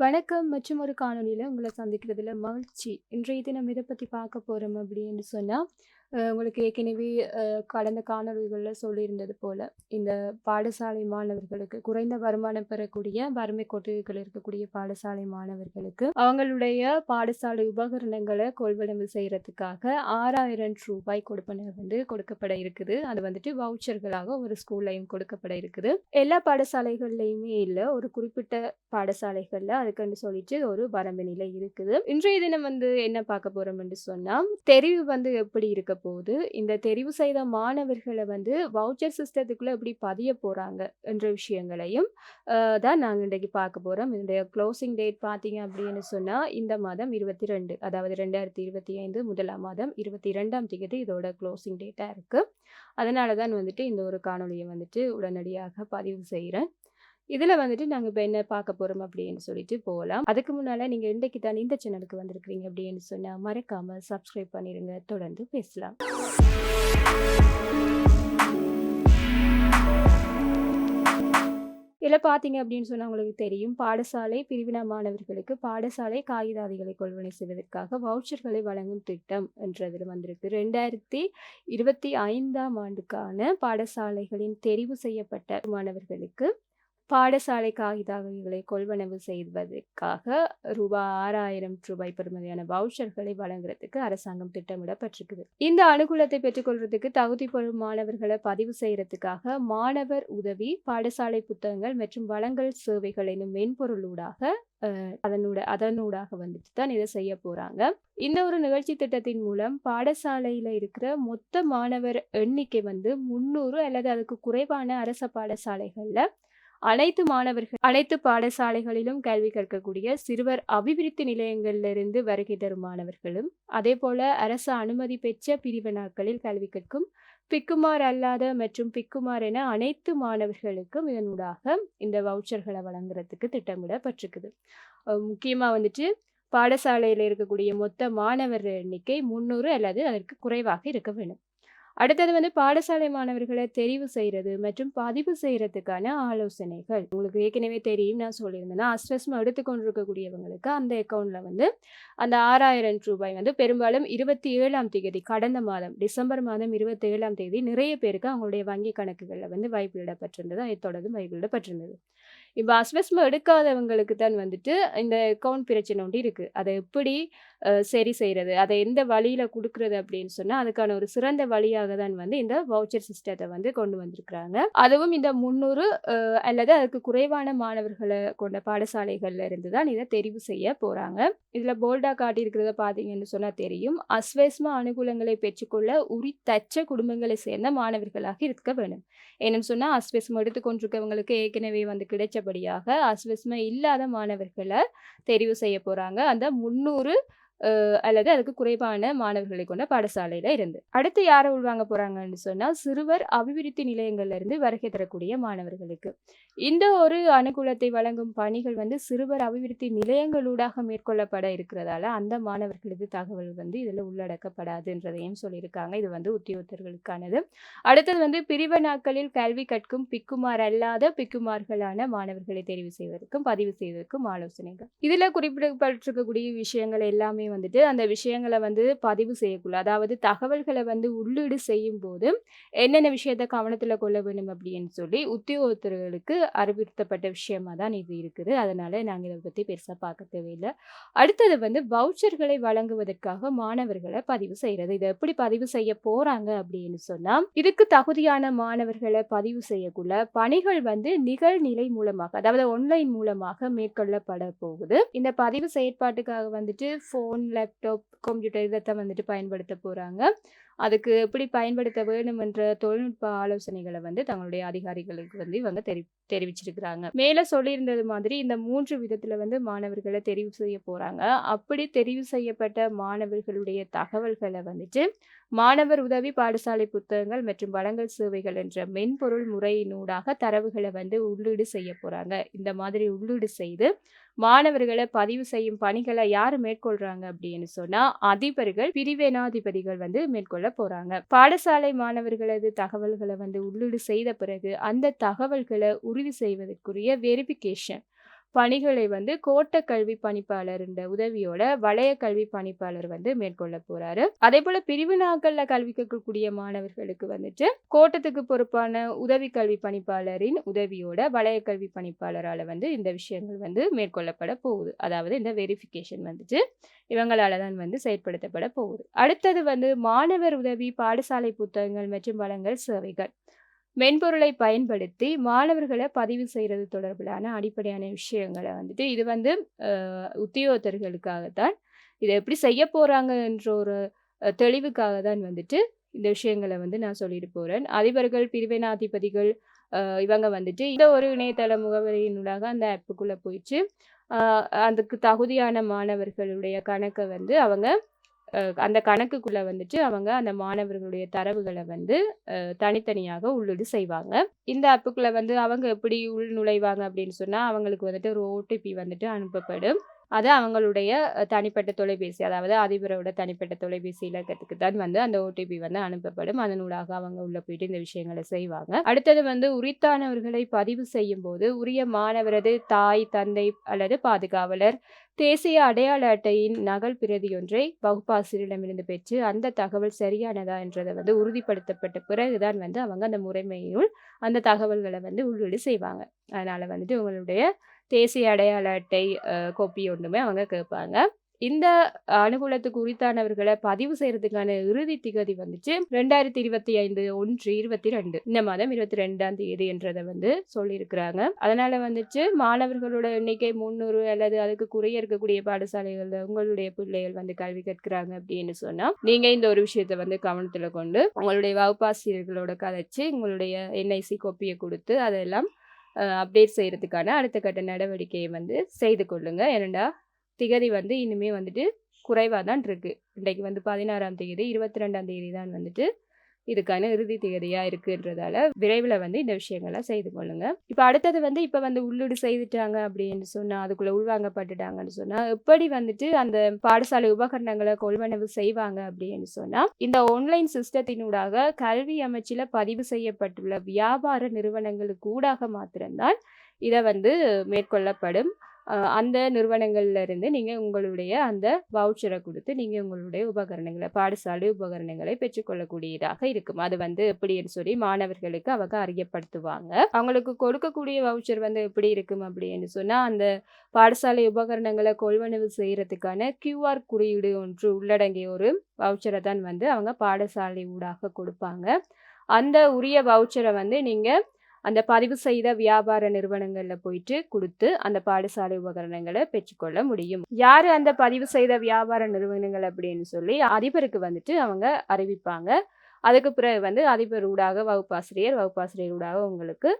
வணக்கம் மற்றும் ஒரு காணொலியில் உங்களை சந்திக்கிறதுல மகிழ்ச்சி. இன்றைய தினம் இதை பற்றி பார்க்க போகிறோம் அப்படின்னு சொன்னால் உங்களுக்கு ஏற்கனவே கடந்த காணொலிகளில் சொல்லியிருந்தது போல, இந்த பாடசாலை மாணவர்களுக்கு குறைந்த வருமானம் பெறக்கூடிய வறுமை கோட்டுகள் இருக்கக்கூடிய பாடசாலை மாணவர்களுக்கு, அவங்களுடைய பாடசாலை உபகரணங்களை கொள்வனவு செய்றதுக்காக ரூ. 6000 கொடுப்பன வந்து கொடுக்கப்பட இருக்குது. அது வந்துட்டு வவுச்சர்களாக ஒரு ஸ்கூல்லையும் கொடுக்கப்பட இருக்குது. எல்லா பாடசாலைகள்லையுமே இல்லை ஒரு குறிப்பிட்ட பாடசாலைகள்ல அதுக்குன்னு சொல்லிட்டு ஒரு வரம்பு நிலை இருக்குது. இன்றைய தினம் வந்து என்ன பார்க்க போறோம்ன்னு சொன்னா, தெரிவு வந்து எப்படி இருக்க போகுது? இந்த தெரிவு செய்த மாணவர்களை வந்து வவுச்சர் சிஸ்டத்துக்குள்ளே எப்படி பதிய போகிறாங்க என்ற விஷயங்களையும் தான் நாங்கள் இன்றைக்கு பார்க்க போகிறோம் இதனுடைய க்ளோசிங் டேட் பார்த்தீங்க அப்படின்னு சொன்னால் இந்த மாதம் 22 அதாவது 2025 முதலாம் மாதம் 22ஆம் தேதி இதோட க்ளோசிங் டேட்டாக இருக்குது அதனால தான் வந்துட்டு இந்த ஒரு காணொலியை வந்துட்டு உடனடியாக பதிவு செய்கிறேன் இதில் வந்துட்டு நாங்கள் இப்போ என்ன பார்க்க போகிறோம் அப்படின்னு சொல்லிட்டு போகலாம் அதுக்கு முன்னால் நீங்கள் இன்றைக்கு தான் இந்த சேனலுக்கு வந்திருக்கிறீங்க அப்படின்னு சொன்னால் மறக்காமல் சப்ஸ்கிரைப் பண்ணிடுங்க தொடர்ந்து பேசலாம். இதில் பார்த்தீங்க அப்படின்னு சொன்னால் உங்களுக்கு தெரியும். பாடசாலை பிரிவின மாணவர்களுக்கு பாடசாலை காகிதாதிகளை கொள்வனை செய்வதற்காக வவுச்சர்களை வழங்கும் திட்டம் என்றதில் வந்திருக்கு. 2025ஆம் ஆண்டுக்கான பாடசாலைகளின் தெரிவு செய்யப்பட்ட மாணவர்களுக்கு பாடசாலை காகிதங்களை கொள்வனவு செய்வதற்காக ரூபா ஆறாயிரம் ரூபாய் பெறுமதியான வவுச்சர்களை வழங்குறதுக்கு அரசாங்கம் திட்டமிடப்பட்டிருக்குது. இந்த அனுகூலத்தை பெற்றுக்கொள்றதுக்கு தகுதி பெறும் மாணவர்களை பதிவு செய்யறதுக்காக மாணவர் உதவி, பாடசாலை புத்தகங்கள் மற்றும் வழங்கல் சேவைகள் எனும் மென்பொருளூடாக அதனூட அதனூடாக வந்துட்டு தான் இதை செய்ய போறாங்க. இந்த ஒரு நிகழ்ச்சி திட்டத்தின் மூலம் பாடசாலையில இருக்கிற மொத்த மாணவர் எண்ணிக்கை வந்து 300 அல்லது அதுக்கு குறைவான அரச பாடசாலைகள்ல அனைத்து மாணவர்கள் அனைத்து பாடசாலைகளிலும் கல்வி கற்கக்கூடிய சிறுவர் அபிவிருத்தி நிலையங்களிலிருந்து வருகை தரும் மாணவர்களும், அதே போல அரசு அனுமதி பெற்ற பிரிவினாக்களில் கல்வி கற்கும் பிக்குமார் அல்லாத மற்றும் பிக்குமார் என அனைத்து மாணவர்களுக்கும் இதனூடாக இந்த வவுச்சர்களை வழங்குறதுக்கு திட்டமிடப்பட்டிருக்குது. முக்கியமாக வந்துட்டு பாடசாலையில் இருக்கக்கூடிய மொத்த மாணவர் எண்ணிக்கை 300 அல்லது அதற்கு குறைவாக இருக்க வேண்டும் அடுத்தது வந்து பாடசாலை மாணவர்களை தெரிவு செய்கிறது மற்றும் பதிவு செய்கிறதுக்கான ஆலோசனைகள். உங்களுக்கு ஏற்கனவே தெரியும் நான் சொல்லியிருந்தேன்னா, அஸ்வஸ்மம் எடுத்துக்கொண்டிருக்கக்கூடியவங்களுக்கு அந்த அக்கௌண்ட்டில் வந்து அந்த ஆறாயிரம் ரூபாய் வந்து பெரும்பாலும் 27ஆம் தேதி கடந்த மாதம் டிசம்பர் மாதம் 27ஆம் தேதி நிறைய பேருக்கு அவங்களுடைய வங்கி கணக்குகளில் வந்து வைப்பிலிடப்பட்டிருந்தது. அதை தொடர்ந்து வைப்பிலிடப்பட்டிருந்தது. இப்போ அஸ்வஸ்மம் எடுக்காதவங்களுக்கு தான் வந்துட்டு இந்த அக்கௌண்ட் பிரச்சனை ஒன்று இருக்குது அதை எப்படி சரி செய்கிறது அதை எந்த வழியில் கொடுக்குறது அப்படின்னு சொன்னால் அதுக்கான ஒரு சிறந்த வழியாக தான் வந்து இந்த வவுச்சர் சிஸ்டத்தை வந்து கொண்டு வந்திருக்கிறாங்க. அதுவும் இந்த முந்நூறு அல்லது அதுக்கு குறைவான மாணவர்களை கொண்ட பாடசாலைகளில் இருந்து தான் இதை தெரிவு செய்ய போகிறாங்க இதில் போல்டா காட்டியிருக்கிறத பார்த்தீங்கன்னு சொன்னால் தெரியும். அஸ்வஸ்ம அனுகூலங்களை பெற்றுக்கொள்ள உரி தச்ச குடும்பங்களை சேர்ந்த மாணவர்களாக இருக்க வேணும். ஏன்னு சொன்னால் அஸ்வஸ்ம எடுத்துக்கொண்டிருக்கவங்களுக்கு ஏற்கனவே வந்து கிடைச்சபடியாக அஸ்வஸ்ம இல்லாத மாணவர்களை தெரிவு செய்ய போறாங்க. அந்த முந்நூறு அல்லது அதுக்கு குறைவான மாணவர்களை கொண்ட பாடசாலையில இருந்து. அடுத்து யாரை உள்வாங்க போறாங்கன்னு சொன்னால் சிறுவர் அபிவிருத்தி நிலையங்கள்ல இருந்து வருகை தரக்கூடிய மாணவர்களுக்கு. இந்த ஒரு அனுகூலத்தை வழங்கும் பணிகள் வந்து சிறுவர் அபிவிருத்தி நிலையங்களூடாக மேற்கொள்ளப்பட இருக்கிறதால, அந்த மாணவர்களது தகவல் வந்து இதில் உள்ளடக்கப்படாதுன்றதையும் சொல்லியிருக்காங்க. இது வந்து உத்தியோகத்தர்களுக்கானது. அடுத்தது வந்து பிரிவினாக்களில் கல்வி கற்கும் பிக்குமார் அல்லாத பிக்குமார்களான மாணவர்களை தெரிவு செய்வதற்கும், பதிவு செய்வதற்கும் ஆலோசனைகள். இதில் குறிப்பிடப்பட்டிருக்கக்கூடிய விஷயங்கள் எல்லாமே வந்துட்டு அந்த விஷயங்களை வந்து பதிவு செய்யக்குள்ள அதாவது தகவல்களை வந்து உள்ளீடு செய்யும் போது என்னென்ன விஷயத்த கவனத்தில் கொள்ள வேண்டும் அப்படின்னு சொல்லி உத்தியோகத்தர்களுக்கு அறிவுறுத்தப்பட்ட விஷயமா தான் இது இருக்குது. அதனால நாங்கள் இதை பற்றி பெருசாக பார்க்க தேவையில்லை அடுத்தது வந்து வவுச்சர்களை வழங்குவதற்காக மாணவர்களை பதிவு செய்கிறது இதை எப்படி பதிவு செய்ய போறாங்க அப்படின்னு சொன்னால் இதுக்கு தகுதியான மாணவர்களை பதிவு செய்யக்குள்ள பணிகள் வந்து நிகழ்நிலை மூலமாக அதாவது ஆன்லைன் மூலமாக மேற்கொள்ளப்பட போகுது. இந்த பதிவு செயற்பாட்டுக்காக வந்துட்டு ஃபோன், லேப்டாப், கம்ப்யூட்டர் இதைத்தான் வந்துட்டு பயன்படுத்த போகிறாங்க அதுக்கு எப்படி பயன்படுத்த வேண்டும் என்ற தொழில்நுட்ப ஆலோசனைகளை வந்து தங்களுடைய அதிகாரிகளுக்கு வந்து இவங்க தெரி தெரிவிச்சிருக்கிறாங்க. மேலே சொல்லியிருந்தது மாதிரி இந்த மூன்று விதத்தில் வந்து மாணவர்களை தெரிவு செய்ய போகிறாங்க அப்படி தெரிவு செய்யப்பட்ட மாணவர்களுடைய தகவல்களை வந்துட்டு மாணவர் உதவி, பாடசாலை புத்தகங்கள் மற்றும் வழங்கல் சேவைகள் என்ற மென்பொருள் முறையினூடாக தரவுகளை வந்து உள்ளீடு செய்ய போகிறாங்க இந்த மாதிரி உள்ளீடு செய்து மாணவர்களை பதிவு செய்யும் பணிகளை யார் மேற்கொள்றாங்க அப்படின்னு சொன்னா, அதிபர்கள், பிரிவேனாதிபதிகள் வந்து மேற்கொள்ள போறாங்க. பாடசாலை மாணவர்களது தகவல்களை வந்து உள்ளீடு செய்த பிறகு, அந்த தகவல்களை உறுதி செய்வதற்குரிய வெரிஃபிகேஷன் பணிகளை வந்து கோட்ட கல்வி பணிப்பாளர் உதவியோட வளைய கல்வி பணிப்பாளர் வந்து மேற்கொள்ள போறாரு. அதே போல பிரிவு நாட்கள்ல கல்வி கற்கக்கூடிய மாணவர்களுக்கு வந்துட்டு கோட்டத்துக்கு பொறுப்பான உதவி கல்வி பணிப்பாளரின் உதவியோட வளைய கல்வி பணிப்பாளரால வந்து இந்த விஷயங்கள் வந்து மேற்கொள்ளப்பட போகுது. அதாவது இந்த வெரிஃபிகேஷன் வந்துட்டு இவங்களால தான் வந்து செயற்படுத்தப்பட போகுது. அடுத்தது வந்து மாணவர் உதவி பாடசாலை புத்தகங்கள் மற்றும் வளங்கள் சேவைகள். மென்பொருளை பயன்படுத்தி மாணவர்களை பதிவு செய்கிறது தொடர்பிலான அடிப்படையான விஷயங்களை வந்துட்டு இது வந்து உத்தியோகத்தர்களுக்காகத்தான் இதை எப்படி செய்ய போகிறாங்கன்ற என்ற ஒரு தெளிவுக்காக தான் வந்துட்டு இந்த விஷயங்களை வந்து நான் சொல்லிட்டு போகிறேன் அதிபர்கள் பிரிவினாதிபதிகள் இவங்க வந்துட்டு இந்த ஒரு இணையதள முகவரியினூடாக அந்த ஆப்புக்குள்ளே போயிட்டு அதுக்கு தகுதியான மாணவர்களுடைய கணக்கை வந்து அவங்க அந்த கணக்குக்குள்ள வந்துட்டு அவங்க அந்த மாணவர்களுடைய தரவுகளை வந்து அஹ், தனித்தனியாக உள்ளீடு செய்வாங்க. இந்த ஆப்புக்குள்ள வந்து அவங்க எப்படி உள் நுழைவாங்க அப்படின்னு சொன்னா அவங்களுக்கு வந்துட்டு ஒரு ஓடிபி வந்துட்டு அனுப்பப்படும். அது அவங்களுடைய தனிப்பட்ட தொலைபேசி அதாவது அதிபரோட தனிப்பட்ட தொலைபேசி இலக்கத்துக்கு தான் வந்து அந்த ஓடிபி வந்து அனுப்பப்படும். அதனூடாக அவங்க உள்ள போயிட்டு இந்த விஷயங்களை செய்வாங்க. அடுத்தது வந்து உரித்தானவர்களை பதிவு செய்யும் போது உரிய மாணவரது தாய் தந்தை அல்லது பாதுகாவலர் தேசிய அடையாள அட்டையின் நகல் பிரதி ஒன்றை வகுப்பாசிரியரிடமிருந்து பெற்று அந்த தகவல் சரியானதா என்றதை வந்து உறுதிப்படுத்தப்பட்ட பிறகுதான் வந்து அவங்க அந்த முறைமையினுள் அந்த தகவல்களை வந்து உள்ளீடு செய்வாங்க. அதனால வந்துட்டு உங்களுடைய தேசிய அடையாள அட்டை கோப்பி ஒன்றுமே அவங்க கேட்பாங்க. இந்த அனுகூலத்துக்கு உரித்தானவர்களை பதிவு செய்யறதுக்கான இறுதி திகதி வந்துச்சு. ரெண்டாயிரத்தி இருபத்தி ஐந்து ஒன்று இருபத்தி ரெண்டு இந்த மாதம் இருபத்தி ரெண்டாம் தேதி என்றதை வந்து சொல்லியிருக்கிறாங்க. அதனால வந்துச்சு மாணவர்களோட எண்ணிக்கை முந்நூறு அல்லது அதுக்கு குறைய இருக்கக்கூடிய பாடசாலைகள்ல உங்களுடைய பிள்ளைகள் வந்து கல்வி கற்கிறாங்க அப்படின்னு சொன்னா நீங்க இந்த ஒரு விஷயத்த வந்து கவனத்துல கொண்டு உங்களுடைய வகுப்பாசிரியர்களோட கதைச்சு உங்களுடைய என்ஐசி கோப்பியை கொடுத்து அதெல்லாம் அப்டேட் செய்கிறதுக்கான அடுத்த கட்ட நடவடிக்கையை வந்து செய்து கொள்ளுங்க. ஏனண்டா திகதி வந்து இன்னுமே வந்துட்டு குறைவாக தான் இருக்குது இன்றைக்கு வந்து பதினாறாம் தேதி இருபத்தி ரெண்டாம் தேதி தான் வந்துட்டு இதுக்கான இறுதி தேதியாக இருக்குன்றதால விரைவில் வந்து இந்த விஷயங்களை செய்து கொள்ளுங்கள் இப்போ அடுத்தது வந்து இப்போ வந்து உள்ளீடு செய்துட்டாங்க அப்படின்னு சொன்னால் அதுக்குள்ளே உள்வாங்கப்பட்டுட்டாங்கன்னு சொன்னால் எப்படி வந்துட்டு அந்த பாடசாலை உபகரணங்களை கொள்வனவு செய்வாங்க அப்படின்னு சொன்னால் இந்த ஆன்லைன் சிஸ்டத்தினூடாக கல்வி அமைச்சில் பதிவு செய்யப்பட்டுள்ள வியாபார நிறுவனங்களுக்கு ஊடாக மாத்திரம்தான் இதை வந்து மேற்கொள்ளப்படும். அந்த நிறுவனங்களில் இருந்து நீங்கள் உங்களுடைய அந்த வவுச்சரை கொடுத்து நீங்கள் உங்களுடைய உபகரணங்களை பாடசாலை உபகரணங்களை பெற்றுக்கொள்ளக்கூடியதாக இருக்கும். அது வந்து எப்படின்னு சொல்லி மாணவர்களுக்கு அவங்க அறியப்படுத்துவாங்க. அவங்களுக்கு கொடுக்கக்கூடிய வவுச்சர் வந்து எப்படி இருக்கும் அப்படின்னு சொன்னால் அந்த பாடசாலை உபகரணங்களை கொள்வனவு செய்கிறதுக்கான கியூஆர் குறியீடு ஒன்று உள்ளடங்கிய ஒரு வவுச்சரை தான் வந்து அவங்க பாடசாலை ஊடாக கொடுப்பாங்க. அந்த உரிய வவுச்சரை வந்து நீங்கள் அந்த பதிவு செய்த வியாபார நிறுவனங்களில் போயிட்டு கொடுத்து அந்த பாடசாலை உபகரணங்களை பெற்றுக்கொள்ள முடியும். யார் அந்த பதிவு செய்த வியாபார நிறுவனங்கள் அப்படின்னு சொல்லி அதிபருக்கு வந்துட்டு அவங்க அறிவிப்பாங்க. அதுக்கு பிறகு வந்து அதிபர் ஊடாக வகுப்பாசிரியர் வகுப்பாசிரியர் ஊடாக உங்களுக்கு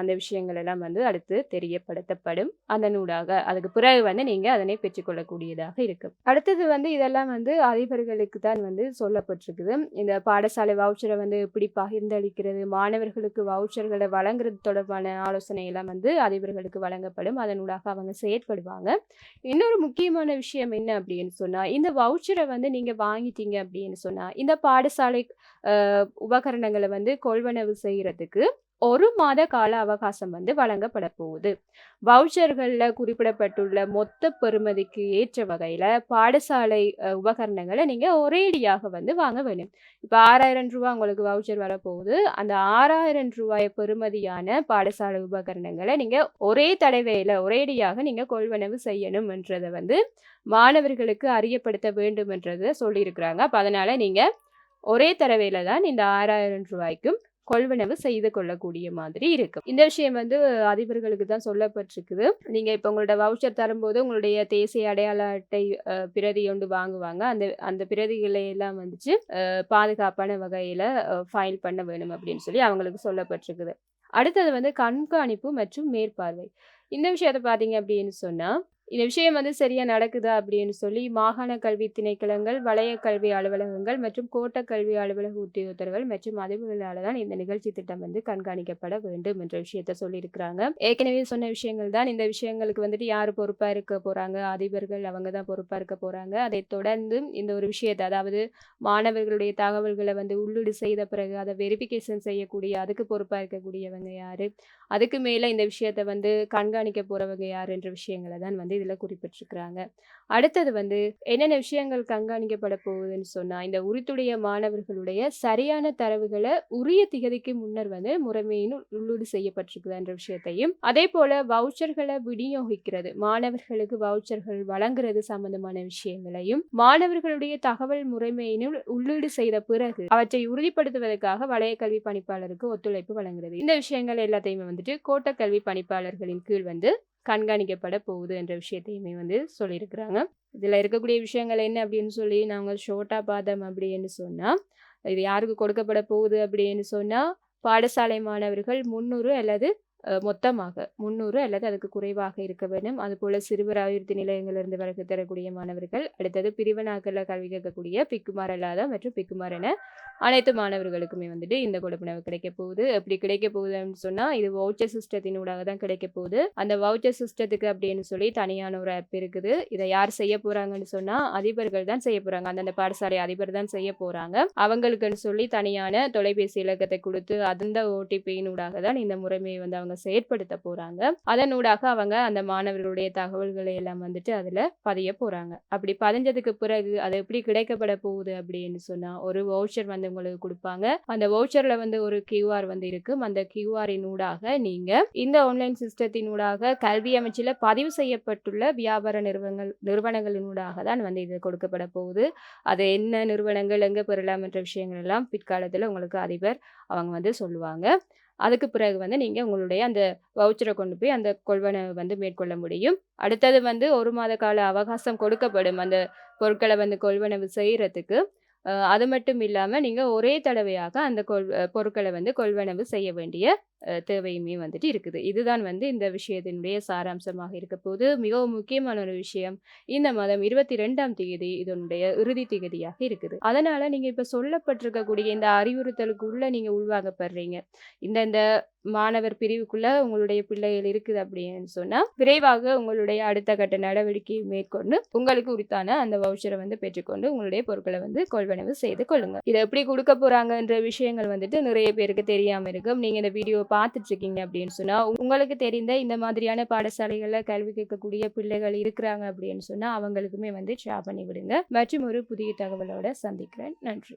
அந்த விஷயங்கள் எல்லாம் வந்து அடுத்து தெரியப்படுத்தப்படும். அதனூடாக அதுக்கு பிறகு வந்து நீங்கள் அதனை பெற்றுக்கொள்ளக்கூடியதாக இருக்கும். அடுத்தது வந்து இதெல்லாம் வந்து அதிபர்களுக்கு தான் வந்து சொல்லப்பட்டிருக்குது. இந்த பாடசாலை வவுச்சரை வந்து எப்படி பகிர்ந்தளிக்கிறது மாணவர்களுக்கு வவுச்சர்களை வழங்குறது தொடர்பான ஆலோசனை எல்லாம் வந்து அதிபர்களுக்கு வழங்கப்படும். அதனூடாக அவங்க செயற்படுவாங்க. இன்னொரு முக்கியமான விஷயம் என்ன அப்படின்னு சொன்னால் இந்த வவுச்சரை வந்து நீங்கள் வாங்கிட்டீங்க அப்படின்னு சொன்னால் இந்த பாடசாலை உபகரணங்களை வந்து கொள்வனவு செய்கிறதுக்கு ஒரு மாத கால அவகாசம் வந்து வழங்கப்பட போகுது. வவுச்சர்களில் குறிப்பிடப்பட்டுள்ள மொத்த பெறுமதிக்கு ஏற்ற வகையில் பாடசாலை உபகரணங்களை நீங்கள் ஒரேடியாக வந்து வாங்க வேணும் இப்போ ஆறாயிரம் ரூபா உங்களுக்கு வவுச்சர் வரப்போகுது. அந்த ஆறாயிரம் ரூபாய் பெறுமதியான பாடசாலை உபகரணங்களை நீங்கள் ஒரே தடவையில் ஒரேடியாக நீங்கள் கொள்வனவு செய்யணும்ன்றதை வந்து மாணவர்களுக்கு அறியப்படுத்த வேண்டும் என்றதை சொல்லியிருக்கிறாங்க. அப்போ அதனால் நீங்கள் ஒரே தடவையில் தான் இந்த ஆறாயிரம் ரூபாய்க்கும் கொள்வனவு செய்து கொள்ளக்கூடிய மாதிரி இருக்கும் இந்த விஷயம் வந்து அதிபர்களுக்கு தான் சொல்லப்பட்டிருக்குது. நீங்க இப்போ உங்களோட வவுச்சர் தரும்போது உங்களுடைய தேசிய அடையாள அட்டை பிரதி ஒன்று வாங்குவாங்க. அந்த அந்த பிரதிகளை எல்லாம் வந்துச்சு பாதுகாப்பான வகையில ஃபைல் பண்ண வேணும் அப்படின்னு சொல்லி அவங்களுக்கு சொல்லப்பட்டிருக்குது. அடுத்தது வந்து கண்காணிப்பு மற்றும் மேற்பார்வை. இந்த விஷயத்தை பார்த்தீங்க அப்படின்னு சொன்னால் இந்த விஷயம் வந்து சரியாக நடக்குதா அப்படின்னு சொல்லி மாகாண கல்வி திணைக்களங்கள் வளைய கல்வி அலுவலகங்கள் மற்றும் கோட்ட கல்வி அலுவலக உத்தியோகத்தர்கள் மற்றும் அதிபர்களால் தான் இந்த நிகழ்ச்சி திட்டம் வந்து கண்காணிக்கப்பட வேண்டும் என்ற விஷயத்த சொல்லியிருக்கிறாங்க. ஏற்கனவே சொன்ன விஷயங்கள் தான். இந்த விஷயங்களுக்கு வந்துட்டு யார் பொறுப்பாக இருக்க போகிறாங்க அதிபர்கள் அவங்க தான் பொறுப்பாக இருக்க போகிறாங்க அதை தொடர்ந்து இந்த ஒரு விஷயத்தை அதாவது மாணவர்களுடைய தகவல்களை வந்து உள்ளீடு செய்த பிறகு அதை வெரிஃபிகேஷன் செய்யக்கூடிய அதுக்கு பொறுப்பாக இருக்கக்கூடியவங்க யார்? அதுக்கு மேலே இந்த விஷயத்த வந்து கண்காணிக்க போறவங்க யாருன்ற விஷயங்கள தான் வந்து இதுல குறிப்பிட்டிருக்கிறாங்க. அடுத்தது வந்து என்னென்ன விஷயங்கள் கண்காணிக்கப்பட போகுதுன்னு சொன்னால் இந்த உரித்துடைய மாணவர்களுடைய சரியான தரவுகளை உரிய திகதிக்கு முன்னர் வந்து முறைமையின் உள்ளீடு செய்யப்பட்டிருக்குதான்ற விஷயத்தையும், அதேபோல வவுச்சர்களை விநியோகிக்கிறது, மாணவர்களுக்கு வவுச்சர்கள் வழங்குறது சம்பந்தமான விஷயங்களையும், மாணவர்களுடைய தகவல் முறைமையினுள் உள்ளீடு செய்த பிறகு அவற்றை உறுதிப்படுத்துவதற்காக வலய கல்வி பணிப்பாளருக்கு ஒத்துழைப்பு வழங்குகிறது இந்த விஷயங்கள் எல்லாத்தையுமே வந்துட்டு கோட்ட கல்வி பணிப்பாளர்களின் கீழ் வந்து கண்காணிக்கப்பட போகுது என்ற விஷயத்தையுமே வந்து சொல்லியிருக்கிறாங்க. இதில் இருக்கக்கூடிய விஷயங்கள் என்ன அப்படின்னு சொல்லி நாங்கள் ஷோட்டா பாதம் அப்படின்னு சொன்னால் இது யாருக்கு கொடுக்கப்பட போகுது அப்படின்னு சொன்னால் பாடசாலை மாணவர்கள் 300 அல்லது மொத்தமாக 300 அல்லது அதுக்கு குறைவாக இருக்க வேண்டும். அதுபோல் சிறுவர் அபிவிருத்தி நிலையங்களிலிருந்து வருகை தரக்கூடிய மாணவர்கள், அடுத்தது பிரிவினாக்கள்ல கல்வி கேட்கக்கூடிய பிக்குமார் அல்லாத மற்றும் பிக்குமார் என அனைத்து மாணவர்களுக்குமே வந்துட்டு இந்த கொடுப்பனவு கிடைக்கப் போகுது. அப்படி கிடைக்கப் போகுதுன்னு சொன்னால் இது வவுச்சர் சிஸ்டத்தின் ஊடாக தான் கிடைக்க போகுது. அந்த வவுச்சர் சிஸ்டத்துக்கு அப்படின்னு சொல்லி தனியான ஒரு ஆப் இருக்குது. இதை யார் செய்ய போகிறாங்கன்னு சொன்னால் அதிபர்கள் தான் செய்ய போகிறாங்க அந்தந்த பாடசாலை அதிபர் தான் செய்ய போகிறாங்க அவங்களுக்குன்னு சொல்லி தனியான தொலைபேசி இலக்கத்தை கொடுத்து அந்த ஓடிபியின் ஊடாக தான் இந்த முறைமையை வந்து அவங்க செயற்படுத்த போறாங்க. அதனூடாக அவங்க அந்த மாணவர்களுடைய தகவல்களை எல்லாம் வந்துட்டு அதுல பதிய போறாங்க. அப்படி பதிஞ்சதுக்கு பிறகு அது எப்படி கிடைக்கப்பட போகுது அப்படின்னு சொன்னா, ஒரு வவுச்சர் வந்து உங்களுக்கு கொடுப்பாங்க அந்த வவுச்சர்ல வந்து ஒரு கியூஆர் வந்து இருக்கும். அந்த கியூஆரின் ஊடாக நீங்க இந்த ஆன்லைன் சிஸ்டத்தின் ஊடாக கல்வி அமைச்சில் பதிவு செய்யப்பட்டுள்ள வியாபார நிறுவனங்கள் நிறுவனங்களின் ஊடாக தான் வந்து இது கொடுக்கப்பட போகுது. அது என்ன நிறுவனங்கள், எங்க பெறலாம் என்ற விஷயங்கள் எல்லாம் பிற்காலத்தில் உங்களுக்கு அதிபர் அவங்க வந்து சொல்லுவாங்க. அதுக்கு பிறகு வந்து நீங்கள் உங்களுடைய அந்த வவுச்சரை கொண்டு போய் அந்த கொள்வனவு வந்து மேற்கொள்ள முடியும். அடுத்தது வந்து ஒரு மாத கால அவகாசம் கொடுக்கப்படும். அந்த பொருட்களை வந்து கொள்வனவு செய்கிறதுக்கு அது மட்டும் இல்லாமல் நீங்கள் ஒரே தடவையாக அந்த கொள் பொருட்களை வந்து கொள்வனவு செய்ய வேண்டிய தேவையுமே வந்துட்டு இருக்குது. இதுதான் வந்து இந்த விஷயத்தினுடைய சாராம்சமாக இருக்க போது மிகவும் முக்கியமான ஒரு விஷயம். இந்த மாதம் 22ஆம் தேதி இதனுடைய இறுதி திகதியாக இருக்குது. அதனால நீங்க இப்ப சொல்லப்பட்டிருக்கக்கூடிய இந்த அறிவுறுத்தலுக்குள்ளே நீங்க உள்வாங்கப்படுறீங்க. இந்தந்த மாணவர் பிரிவுக்குள்ள உங்களுடைய பிள்ளைகள் இருக்குது அப்படின்னு சொன்னால் விரைவாக உங்களுடைய அடுத்த கட்ட நடவடிக்கையை மேற்கொண்டு, உங்களுக்கு உரித்தான அந்த வவுச்சரை வந்து பெற்றுக்கொண்டு, உங்களுடைய பொருட்களை வந்து கொள்வனவு செய்து கொள்ளுங்கள் இதை எப்படி கொடுக்க போகிறாங்கன்ற விஷயங்கள் வந்துட்டு நிறைய பேருக்கு தெரியாமல் இருக்கும். நீங்கள் இந்த வீடியோவை பார்த்துட்டு இருக்கீங்க அப்படின்னு சொன்னால் உங்களுக்கு தெரிந்த இந்த மாதிரியான பாடசாலைகளில் கல்வி கேட்கக்கூடிய பிள்ளைகள் இருக்கிறாங்க அப்படின்னு சொன்னால் அவங்களுக்குமே வந்து ஷேர் பண்ணி விடுங்க. மற்றும் ஒரு புதிய தகவலோட சந்திக்கிறேன். நன்றி.